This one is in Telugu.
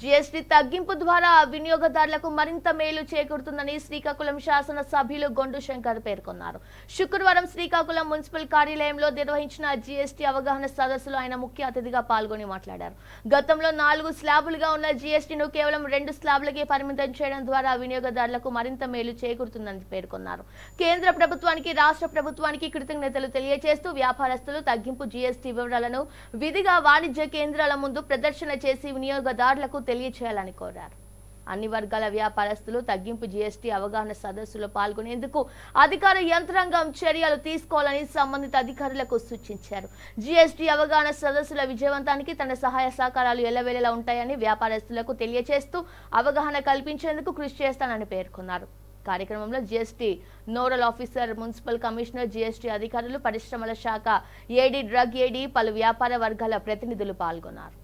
జీఎస్టీ తగ్గింపు ద్వారా వినియోగదారులకు మరింత మేలు చేకూరుతుందని శ్రీకాకుళం శాసన సభ్యులు గొండు శంకర్ పేర్కొన్నారు. శుక్రవారం శ్రీకాకుళం మున్సిపల్ కార్యాలయంలో నిర్వహించిన జీఎస్టీ అవగాహన సదస్సులో ఆయన ముఖ్య అతిథిగా పాల్గొని మాట్లాడారు. గతంలో నాలుగు స్లాబులుగా ఉన్న జీఎస్టీను కేవలం రెండు స్లాబులకే పరిమితం చేయడం ద్వారా వినియోగదారులకు మరింత మేలు చేకూరుతుందని పేర్కొన్నారు. కేంద్ర ప్రభుత్వానికి రాష్ట్ర ప్రభుత్వానికి కృతజ్ఞతలు తెలియజేస్తూ వ్యాపారస్తులు తగ్గింపు జీఎస్టీ వివరాలను విధిగా వాణిజ్య కేంద్రాల ముందు ప్రదర్శన చేసి వినియోగదారులకు తెలియచేయాలని కోరారు. అన్ని వర్గాల వ్యాపారస్తులు తగ్గింపు జీఎస్టీ అవగాహన సదస్సులో పాల్గొనేందుకు అధికార యంత్రాంగం చర్యలు తీసుకోవాలని సంబంధిత అధికారులకు సూచించారు. జీఎస్టీ అవగాహన సదస్సుల విజయవంతానికి తన సహాయ సహకారాలు ఎల్లవేళలా ఉంటాయని వ్యాపారస్తులకు తెలియజేస్తూ అవగాహన కల్పించేందుకు కృషి చేస్తానని పేర్కొన్నారు. కార్యక్రమంలో GST nodal officer municipal commissioner GST అధికారులు పరిశ్రమల శాఖ ఏడీ డ్రగ్ ఏడీ పలు వ్యాపార వర్గాల ప్రతినిధులు పాల్గొన్నారు.